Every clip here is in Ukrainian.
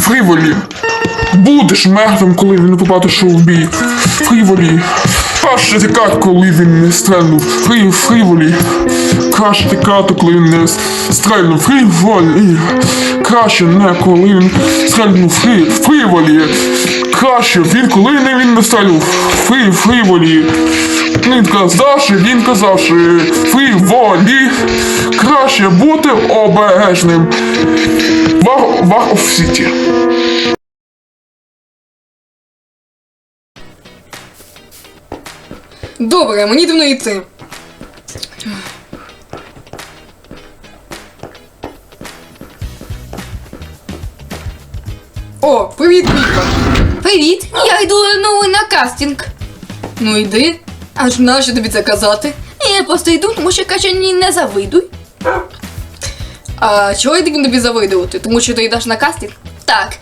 Фріволі. Будеш мертвим, коли він побачиш у бій. Фріволі. Краще тікати, коли він не стрельнув. Фрі, фріволі. Краще тікати, коли він не стрельнув. Фріволі. Краще не коли він стрельнув. Фрі, фріволі. Краще він, коли не він не стрельнув. Фрі, фріволі. Він казавши, він казавши. Фріволі. Краще бути обережним. Вар, вар оф сіті. Добре, мені давно йти. О, привіт, Віка. Привіт, я йду ну, на кастинг. Ну йди. Аж нащо тобі це казати? Я просто йду, тому що каже, ні, не завидуй. А чого я тобі завидувати? Тому що ти йдеш на кастинг? Так.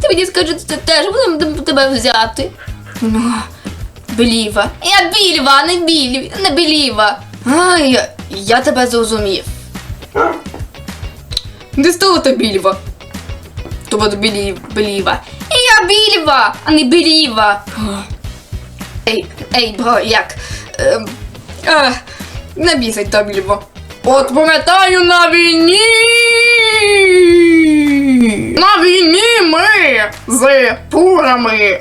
Ти мені скажи, ти теж будемо тебе взяти. Ну, Беліва. Я більва, а не білів, не біліва. А, я, я тебе зрозумів. Де стала та більва? Тобто білів, беліва. Я більва, а не біліва. Ей, ей, бро, як? Ем, а, не бісить та більва. От пам'ятаю на війні. На війні ми з пурами.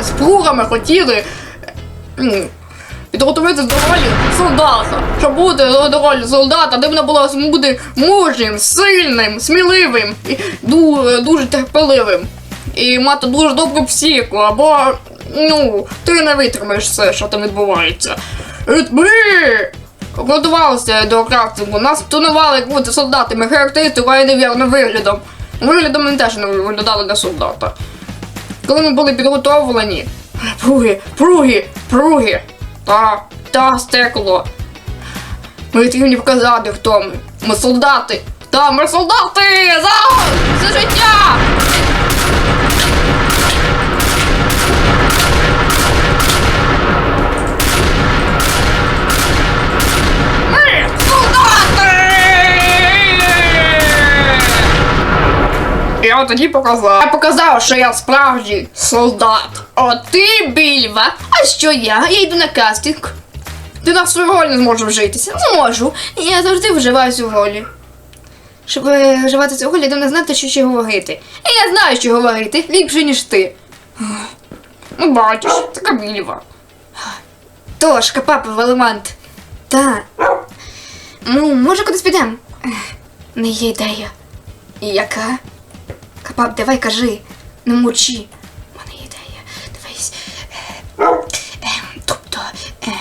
З пругами хотіли м, підготуватися до ролі солдата. Щоб бути до ролі солдата, де вона була бути мужнім, сильним, сміливим і дуже, терпеливим. І мати дуже добру психіку, або ну, ти не витримаєш все, що там відбувається. І ми готувалися до крафтингу, нас тренували як бути солдатами, характеристикою, а не вірним виглядом. Виглядом ми теж не виглядали на солдата. Коли ми були підготовлені, пруги, пруги, пруги, та, та стекло. Ми потрібні показати, хто ми. Ми солдати. Та, ми солдати! За, за життя! Я тоді показав. Я показав, що я справжній солдат. О, ти більва. А що я? Я йду на кастинг. Ти на свою роль не зможеш вжитися. Зможу. Я завжди вживаю цю роль. Щоб е, вживати цю роль, я не знати, що ще говорити. І я знаю, що говорити. Ліпше, ніж ти. Ну, бачиш, така більва. Тошка, папа, Велимант. Та. Ну, може кудись підемо? Не є ідея. Яка? Капап, давай кажи, не мовчи. У мене ідея. Дивись. Е, е, тобто. Е.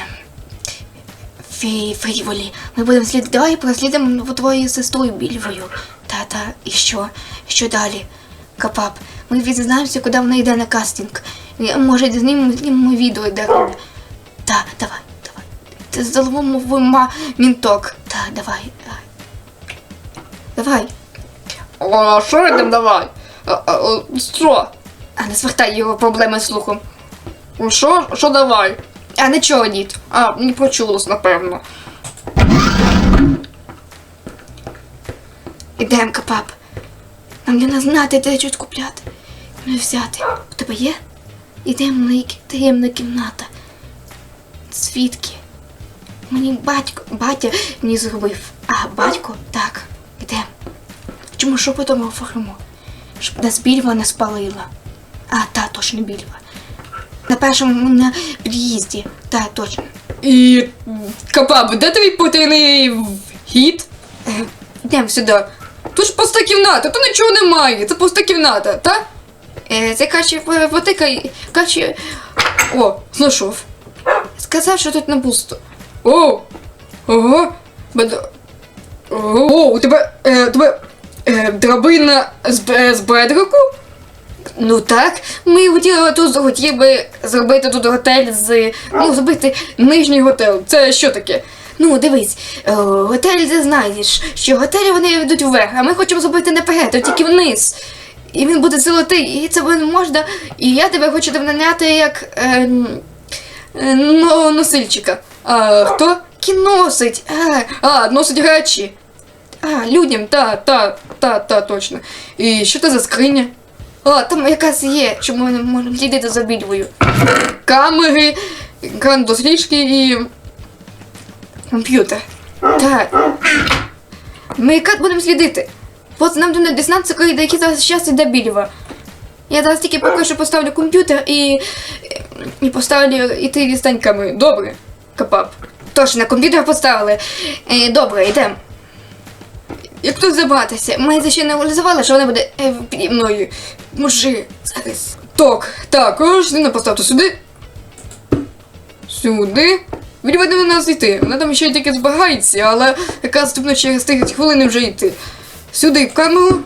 Ми будемо слід. Давай прослідимо твою сестрою Більвою. Та-та, і що? Що далі? Капап, ми дізнаємося, куди вона йде на кастинг. І, Може, знімемо, знімемо відео, де. Та, давай, давай. Ти заломимо в мінток. Та, давай, давай. О, що йдемо давай? А, а, що? А не звертай його проблеми слухом. Що? Що давай? А нічого, дід. А, не почулось, напевно. Ідем, капап. Нам не знати, де щось купляти. Не взяти. У тебе є? Ідемо на таємна кімната. Свідки. Мені батько, батя мені зробив. А, батько? Так. Ідемо. Чому шепотом говоримо? Щоб нас більва не спалила. А, та, точно більва. На першому на під'їзді. Та, точно. І. Капаб, де твій потайний вхід? Йдемо сюди. Тут ж пуста кімната, тут нічого немає. Це пуста кімната, та? Е, це каче потика. Каче. О, знайшов. Сказав, що тут не пусто. О! Ого! Бед... О, у тебе, е, тебе е, драбина з, з бедрику? Ну так, ми хотіли тут хотіли зробити тут готель з. Ну, зробити нижній готель. Це що таке? Ну, дивись, е, готель ти знаєш, що готелі вони ведуть вверх, а ми хочемо зробити не вперед, а тільки вниз. І він буде золотий, і це буде можна. І я тебе хочу наняти як е, е, ну, носильчика. А хто? Кіносить. А, а, носить речі. А, людям, та, та, та. та, точно. І що це за скриня? О, там якась є, що ми можемо слідити за більвою. Камери, екран досліджки і. Комп'ютер. Так. Ми якраз будемо слідити. От нам треба дізнатися, коли до який зараз час іде більва. Я зараз тільки поки що поставлю комп'ютер і. і поставлю і ти дістань. Добре, капап. Точно, комп'ютер поставили. Е, добре, йдемо. Як тут забратися? Ми ще не реалізували, що вона буде е, мною. Може, зараз. Так, так, ось не поставте сюди. Сюди. Він веде нас йти. Вона там ще тільки збагається, але якраз тупно через 30 хвилин вже йти. Сюди в камеру.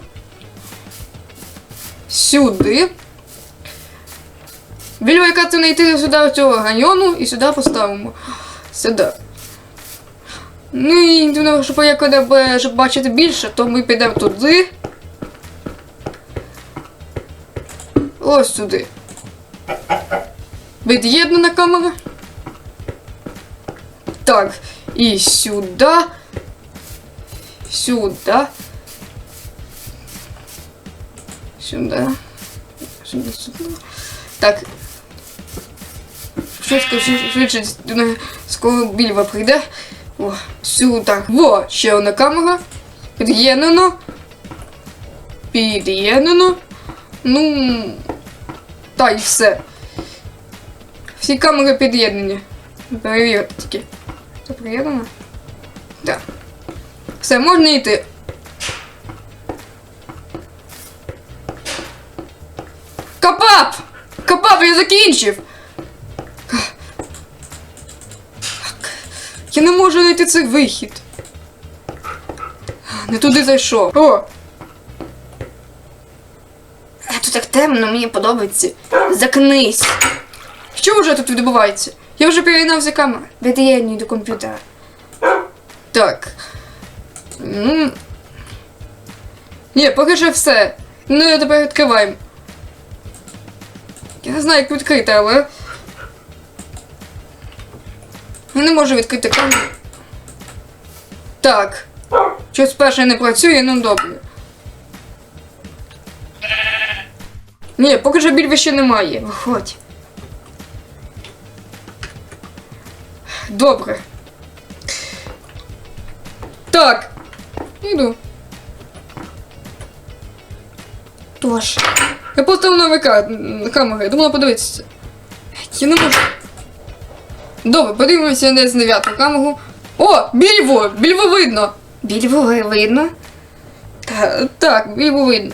Сюди. Вільва, яка це не йти сюди в цього ганьйону і сюди поставимо. Сюди. Ну і ну, щоб як буде, щоб бачити більше, то ми підемо туди. Ось сюди. Від'єднана камера. Так, і сюди. Сюди. Сюди. Сюди, сюди. Так. Швидко, швидше, ну, скоро більва прийде. О, сюди. Во, ще одна камера. Під'єднано. Під'єднано. Ну. Та й все. Всі камери під'єднані. Перевірте тільки. Це приєднано? Так. Все, можна йти. Капап! Капап, я закінчив! Я не можу знайти цей вихід. Не туди зайшов. О! Тут так темно, мені подобається. Закнись. Що вже тут відбувається? Я вже переєднав всі камери. Від'єднуй до комп'ютера. Так. Ну. Ні, поки що все. Ну, я тепер відкриваємо. Я не знаю, як відкрити, але. Я не можу відкрити камеру. Так. Щось перше не працює, ну добре. Ні, поки що більше ще немає. Виходь. Добре. Так. Іду. Тож. Я поставив нові ка- камери, я думала подивитися. Я не можу. Добре, подивимося десь на дев'яту камеру. О, більво! Більво видно! Більву видно. Та, так, більво видно.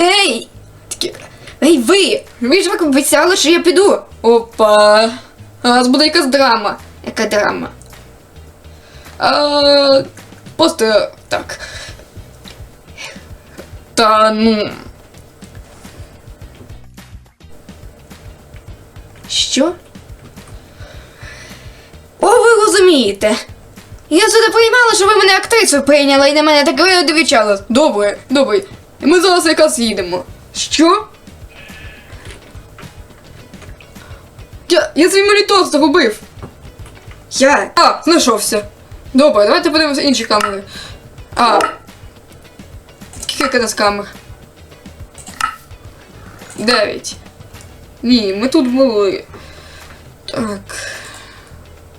Ей! Такі. Ей, ви! Ви ж ви обіцяли, що я піду. Опа. А нас буде якась драма. Яка драма? А, просто так. Та ну. Що? О, ви розумієте. Я сюди приймала, що ви мене актрисою прийняли і на мене так видовічали. Добре, добре. Ми зараз якраз їдемо. Що? Я, я свій монітор загубив. Я. А, знайшовся. Добре, давайте подивимося інші камери. А. Скільки нас камер? Дев'ять. Ні, ми тут були. Так.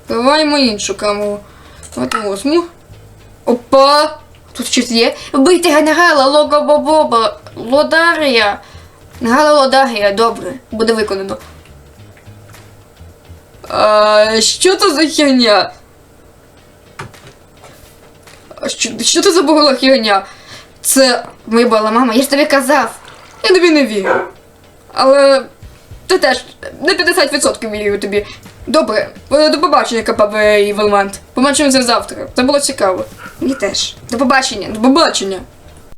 Даваємо іншу камеру. Давайте восьму. Опа! Тут щось є. Вбийте генерала Логобобоба Лодарія. Генерала Лодарія, добре, буде виконано. А, що це за херня? Що, що це за бугла херня? Це Вибила мама, я ж тобі казав. Я тобі не вірю. Але ти теж на 50% вірю тобі. Добре, до побачення, КПВ і Велмент. Побачимося завтра. Це було цікаво. Мені теж. До побачення. До побачення.